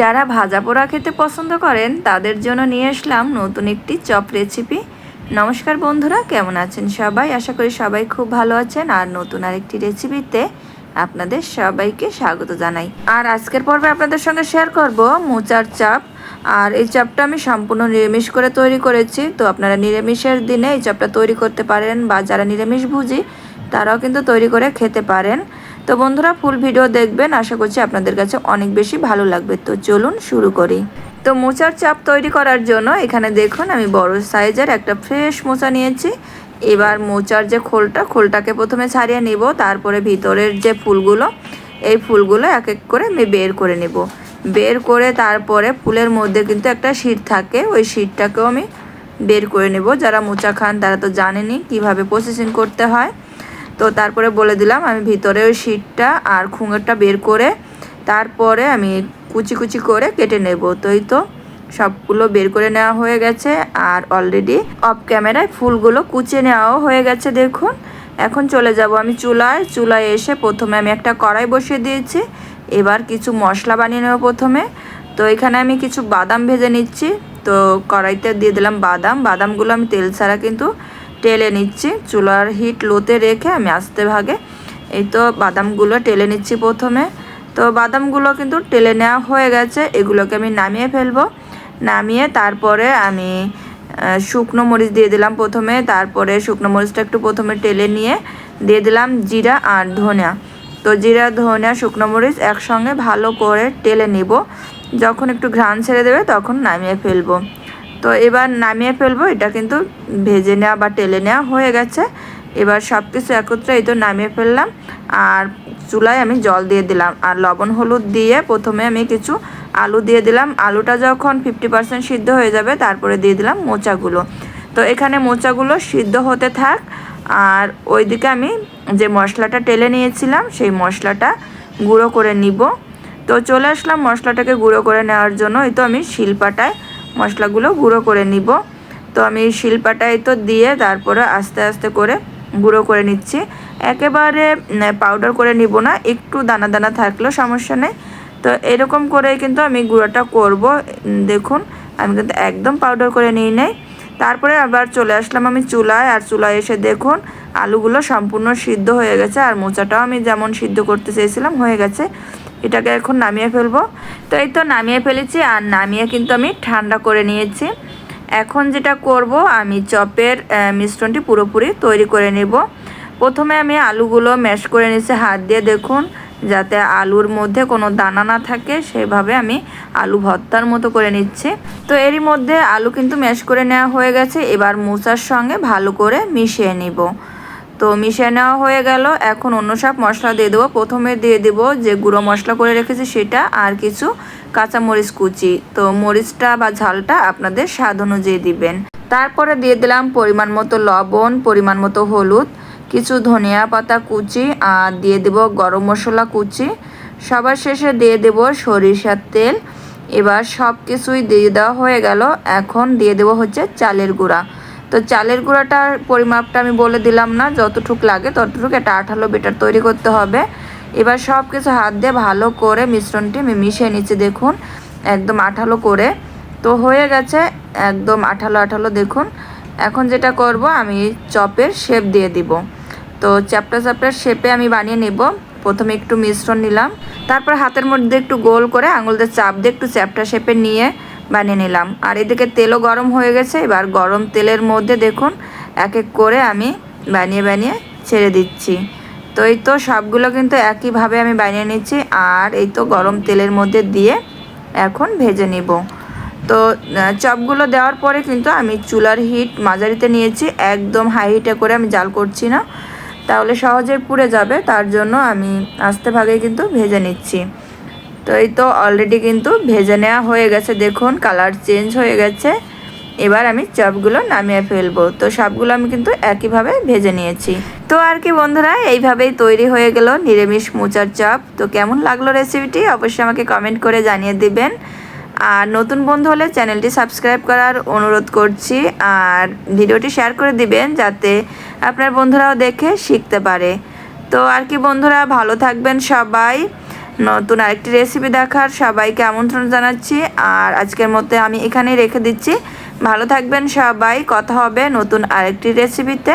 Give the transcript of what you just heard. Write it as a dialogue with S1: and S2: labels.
S1: যারা ভাজা পোড়া খেতে পছন্দ করেন, তাদের জন্য নিয়ে আসলাম নতুন একটি চপ রেসিপি নমস্কার বন্ধুরা, কেমন আছেন সবাই? আশা করি সবাই খুব ভালো আছেন। আর নতুন আরেকটি রেসিপিতে আপনাদের সবাইকে স্বাগত জানাই। আর আজকের পর্বে আপনাদের সঙ্গে শেয়ার করব মোচার চাপ। আর এই চাপটা আমি সম্পূর্ণ নিরামিষ করে তৈরি করেছি। তো আপনারা নিরামিষের দিনে এই চাপটা তৈরি করতে পারেন বা যারা নিরামিষ ভুজি, তারাও কিন্তু তৈরি করে খেতে পারেন। তো বন্ধুরা ফুল ভিডিও দেখবেন, আশা করছি আপনাদের কাছে অনেক বেশি ভালো লাগবে। তো চলুন শুরু করি। তো মোচার চাপ তৈরি করার জন্য এখানে দেখুন, আমি বড় সাইজের একটা ফ্রেশ মোচা নিয়েছি। এবার মোচার যে খোলটা, খোলটাকে প্রথমে ছাড়িয়ে নিব, তারপরে ভিতরের যে ফুলগুলো, এই ফুলগুলো এক এক করে আমি বের করে নেব। বের করে তারপরে ফুলের মধ্যে কিন্তু একটা শীত থাকে, ওই শীতটাকেও আমি বের করে নেব। যারা মোচা খান, তারা তো জানেনি কীভাবে প্রসেসিং করতে হয়। তো তারপরে বলে দিলাম, আমি ভিতরে ওই শীটটা আর খুঙেরটা বের করে তারপরে আমি কুচি কুচি করে কেটে নেব। তো এই তো সবগুলো বের করে নেওয়া হয়ে গেছে আর অলরেডি অফ ক্যামেরায় ফুলগুলো কুচে নেওয়াও হয়ে গেছে দেখুন। এখন চলে যাব আমি চুলায়। চুলায় এসে প্রথমে আমি একটা কড়াই বসিয়ে দিয়েছি। এবার কিছু মশলা বানিয়ে নেব প্রথমে। তো এখানে আমি কিছু বাদাম ভেজে নিচ্ছি। তো কড়াইতে দিয়ে দিলাম বাদাম। বাদামগুলো আমি তেল ছাড়া কিন্তু টেলে নিচ্ছি। চুলার হিট লোতে রেখে আমি আস্তে ভাগে এই তো বাদামগুলো টেলে নিচ্ছি প্রথমে। তো বাদামগুলো কিন্তু টেলে নেওয়া হয়ে গেছে, এগুলোকে আমি নামিয়ে ফেলব। নামিয়ে তারপরে আমি শুকনো মরিচ দিয়ে দিলাম প্রথমে, তারপরে শুকনো মরিচটা একটু প্রথমে টেলে নিয়ে দিয়ে দিলাম জিরা আর ধনিয়া। তো জিরা, ধনিয়া, শুকনো মরিচ একসঙ্গে ভালো করে টেলে নিব। যখন একটু ঘ্রাণ ছেড়ে দেবে তখন নামিয়ে ফেলব। তো এবার নামিয়ে ফেলব, এটা কিন্তু ভেজে নেওয়া বা টেলে নেওয়া হয়ে গেছে। এবার সব কিছু একত্রে এই তো নামিয়ে ফেললাম। আর চুলায় আমি জল দিয়ে দিলাম আর লবণ, হলুদ দিয়ে প্রথমে আমি কিছু আলু দিয়ে দিলাম। আলুটা যখন ফিফটি পার্সেন্ট সিদ্ধ হয়ে যাবে, তারপরে দিয়ে দিলাম মোচাগুলো। তো এখানে মোচাগুলো সিদ্ধ হতে থাক। আর ওইদিকে আমি যে মশলাটা টেলে নিয়েছিলাম, সেই মশলাটা গুঁড়ো করে নিব। তো চলে আসলাম মশলাটাকে গুঁড়ো করে নেওয়ার জন্য। এই তো আমি শিলপাটায় মশলাগুলো গুঁড়ো করে নিব। তো আমি শিলপাটায় তো দিয়ে তারপরে আস্তে আস্তে করে গুঁড়ো করে নিচ্ছি। একেবারে পাউডার করে নিব না, একটু দানা দানা থাকলেও সমস্যা নেই। তো এরকম করে কিন্তু আমি গুঁড়োটা করব। দেখুন, আমি কিন্তু একদম পাউডার করে নিই নেই। তারপরে আবার চলে আসলাম আমি চুলায়, আর চুলায় এসে দেখুন, আলুগুলো সম্পূর্ণ সিদ্ধ হয়ে গেছে, আর মোচাটাও আমি যেমন সিদ্ধ করতে চেয়েছিলাম, হয়ে গেছে। এটাকে এখন নামিয়ে ফেলব। তো এই তো নামিয়ে ফেলেছি, আর নামিয়ে কিন্তু আমি ঠান্ডা করে নিয়েছি। এখন যেটা করব, আমি চপের মিশ্রণটি পুরোপুরি তৈরি করে নেব। প্রথমে আমি আলুগুলো ম্যাশ করে নিয়েছি, হাত দিয়ে দেখুন, যাতে আলুর মধ্যে কোনো দানা না থাকে, সেভাবে আমি আলু ভর্তার মতো করে নিচ্ছি। তো এরই মধ্যে আলু কিন্তু ম্যাশ করে নেওয়া হয়ে গেছে, এবার মোচার সঙ্গে ভালো করে মিশিয়ে নিব। তো মিশিয়ে নেওয়া হয়ে গেল। এখন অন্য সব মশলা দিয়ে দেবো। প্রথমে দিয়ে দেবো যে গুঁড়ো মশলা করে রেখেছি সেটা আর কিছু কাঁচা মরিচ কুচি। তো মরিচটা বা ঝালটা আপনাদের স্বাদ অনুযায়ী দিবেন। তারপরে দিয়ে দিলাম পরিমাণ মতো লবণ, পরিমাণ মতো হলুদ, কিছু ধনিয়া পাতা কুচি আর দিয়ে দেব গরম মশলা কুচি। সবার শেষে দিয়ে দেব সরিষার তেল। এবার সব কিছুই দিয়ে দেওয়া হয়ে গেল। এখন দিয়ে দেবো হচ্ছে চালের গুঁড়া। তো চালের গুঁড়াটার পরিমাপটা আমি বলে দিলাম না, যতটুক লাগে ততটুক একটা আঠালো বেটার তৈরি করতে হবে। এবার সব কিছু হাত দিয়ে ভালো করে মিশ্রণটি আমি মিশিয়ে নিচ্ছি, দেখুন, একদম আঠালো করে। তো হয়ে গেছে একদম আঠালো আঠালো, দেখুন। এখন যেটা করব, আমি চপের শেপ দিয়ে দিব। তো চ্যাপটা চ্যাপটার শেপে আমি বানিয়ে নেব। প্রথমে একটু মিশ্রণ নিলাম। তারপর হাতের মধ্যে একটু গোল করে আঙুল দিয়ে চাপ দিয়ে একটু চ্যাপটা শেপে নিয়ে বানিয়ে নিলাম। আর এদিকে তেলও গরম হয়ে গেছে। এবার গরম তেলের মধ্যে দেখুন, এক এক করে আমি বানিয়ে বানিয়ে ছেড়ে দিচ্ছি। তো এই তো সবগুলো কিন্তু একইভাবে আমি বানিয়ে নিচ্ছি। আর এই তো গরম তেলের মধ্যে দিয়ে এখন ভেজে নিব। তো চপগুলো দেওয়ার পরে কিন্তু আমি চুলার হিট মাঝারিতে নিয়েছি। একদম হাই হিটে করে আমি জাল করছি না। তাহলে সহজে পুড়ে যাবে। তার জন্য আমি আস্তে ভাগে কিন্তু ভেজে নিচ্ছি। তো এই তো অলরেডি কিন্তু ভেজে নেওয়া হয়ে গেছে। দেখুন কালার চেঞ্জ হয়ে গেছে। এবার আমি চপগুলো নামিয়ে ফেলব। তো সবগুলো আমি কিন্তু একইভাবে ভেজে নিয়েছি। তো আর কি বন্ধুরা, এইভাবেই তৈরি হয়ে গেল নিরামিষ মোচার চপ। তো কেমন লাগল রেসিপিটি অবশ্যই আমাকে কমেন্ট করে জানিয়ে দিবেন। আর নতুন বন্ধু হলে চ্যানেলটি সাবস্ক্রাইব করার অনুরোধ করছি। আর ভিডিওটি শেয়ার করে দিবেন যাতে আপনার বন্ধুরাও দেখে শিখতে পারে। তো আর কি বন্ধুরা, ভালো থাকবেন সবাই। নতুন আরেকটি রেসিপি দেখার সবাইকে আমন্ত্রণ জানাচ্ছি। আর আজকের মধ্যে আমি এখানেই রেখে দিচ্ছি। ভালো থাকবেন সবাই। কথা হবে নতুন আরেকটি রেসিপিতে